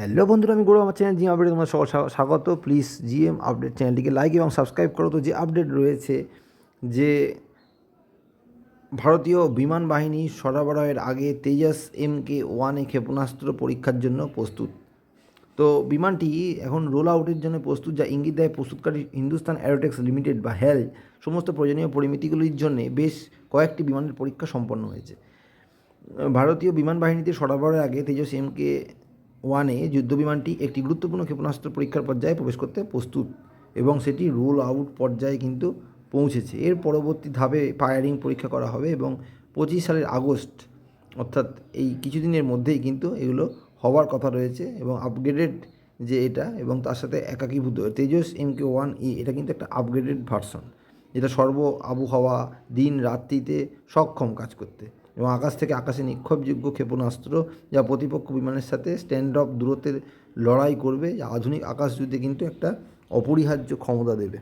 Hello বন্ধুরা, আমি গৌরব, আমার চ্যানেল জিএম আপডেট তোমার স্বাগত। প্লিজ জিএম আপডেট চ্যানেলটিকে লাইক এবং সাবস্ক্রাইব করো। তো যে আপডেট রয়েছে যে ভারতীয় বিমান বাহিনী সরবরাহের আগে তেজাস এম কে ওয়ানে ক্ষেপণাস্ত্র পরীক্ষার জন্য প্রস্তুত। তো বিমানটি এখন রোল আউটের জন্য প্রস্তুত, যা ইঙ্গিত দেয় প্রস্তুতকারী হিন্দুস্তান অ্যারোটেক্স লিমিটেড বা হেল সমস্ত প্রয়োজনীয় পরিমিতিগুলির জন্য বেশ কয়েকটি বিমানের পরীক্ষা সম্পন্ন হয়েছে। ভারতীয় বিমান বাহিনীতে সরবরাহের আগে তেজস এম কে ওয়ানে যুদ্ধ বিমানটি একটি গুরুত্বপূর্ণ ক্ষেপণাস্ত্র পরীক্ষার পর্যায়ে প্রবেশ করতে প্রস্তুত এবং সেটি রোল আউট পর্যায়ে কিন্তু পৌঁছেছে। এর পরবর্তী ধাপে ফায়ারিং পরীক্ষা করা হবে এবং পঁচিশ সালের আগস্ট, অর্থাৎ এই কিছুদিনের মধ্যেই কিন্তু এগুলো হওয়ার কথা রয়েছে এবং আপগ্রেডেড যে এটা এবং তার সাথে একাকীভূত। Tejas M K one E, এটা কিন্তু একটা আপগ্রেডেড ভার্সন যেটা সর্ব আবহাওয়া দিন রাত্রিতে সক্ষম কাজ করতে। এবং আকাশ থেকে আকাশে নিক্ষেপযোগ্য ক্ষেপণাস্ত্র যা প্রতিপক্ষ বিমানের সাথে স্ট্যান্ড অফ দূরত্বের লড়াই করবে। যা আধুনিক আকাশ যুদ্ধে কিন্তু একটা অপরিহার্য ক্ষমতা দেবে।